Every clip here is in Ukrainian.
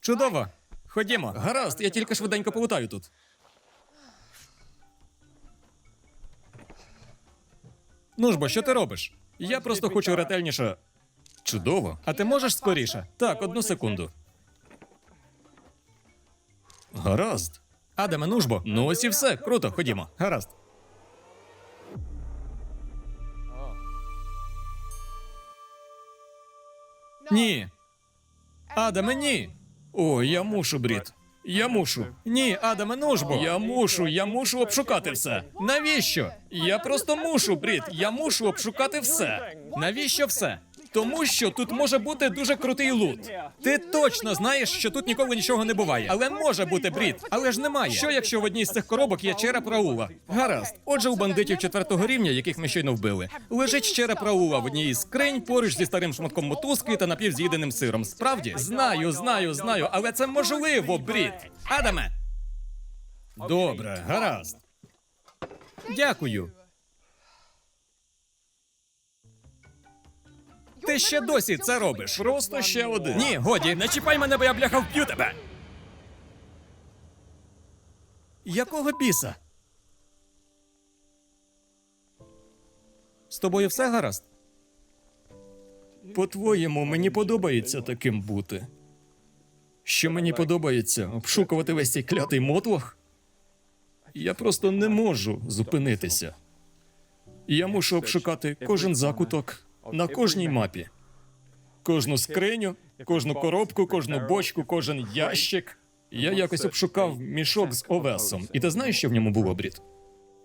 Чудово. Ходімо. Гаразд, я тільки швиденько полутаю тут. Ну ж бо, що ти робиш? Я просто хочу ретельніше. Чудово. А ти можеш скоріше? Так, одну секунду. Гаразд. Адаме, ну ж бо. Ну ось і все. Круто, ходімо. Гаразд. Ні. Адаме, ні. О, я мушу, Брід. Я мушу. Ні, Адаме, ну ж бо. Я мушу, я мушу обшукати все. Навіщо? Я просто мушу, Брід. Я мушу обшукати все. Навіщо все? Тому що тут може бути дуже крутий лут. Ти точно знаєш, що тут ніколи нічого не буває. Але може бути брід. Але ж немає. Що якщо в одній з цих коробок є череп Раула? Гаразд. Отже, у бандитів четвертого рівня, яких ми щойно вбили, лежить череп Раула в одній із скринь поруч зі старим шматком мотузки та напівз'їденим сиром. Справді? Знаю, знаю, знаю, але це можливо, брід. Адаме, Добре, гаразд. дякую. Ти ще досі це робиш. Просто ще один. Ні, годі, не чіпай мене, бо я бляха вб'ю тебе. Якого біса? З тобою все гаразд? По-твоєму, мені подобається таким бути. Що мені подобається обшукувати весь цей клятий мотлох? Я просто не можу зупинитися. Я мушу обшукати кожен закуток на кожній мапі. Кожну скриню, кожну коробку, кожну бочку, кожен ящик. Я якось обшукав мішок з овесом. І ти знаєш, що в ньому було, Брід?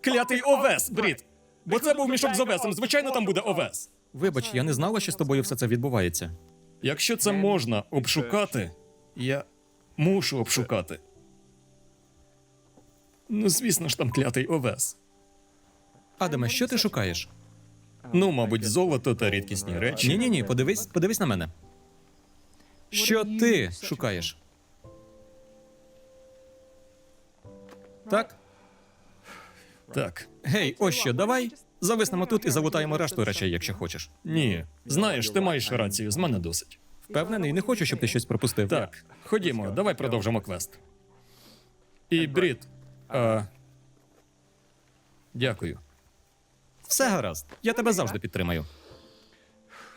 Клятий овес, Брід! Бо це був мішок з овесом. Звичайно, там буде овес. Вибач, я не знала, що з тобою все це відбувається. Якщо це можна обшукати, я мушу обшукати. Ну, звісно ж, там клятий овес. Адаме, що ти шукаєш? Ну, мабуть, золото та рідкісні речі. Ні, ні, ні, подивись, подивись на мене. Що ти шукаєш? Так? Так. Гей, ось що, давай зависнемо тут і залутаємо решту речей, якщо хочеш. Ні. Знаєш, ти маєш рацію, з мене досить. Впевнений, не хочу, щоб ти щось пропустив. Так, ходімо, давай продовжимо квест. І Брід. А... Дякую. Все гаразд. Я тебе завжди підтримаю.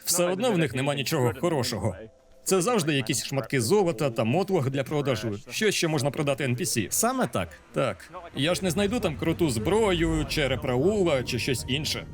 Все одно в них нема нічого хорошого. Це завжди якісь шматки золота та мотлох для продажу. Що ще можна продати NPC. Саме так. Так, я ж не знайду там круту зброю, череп Раула чи щось інше.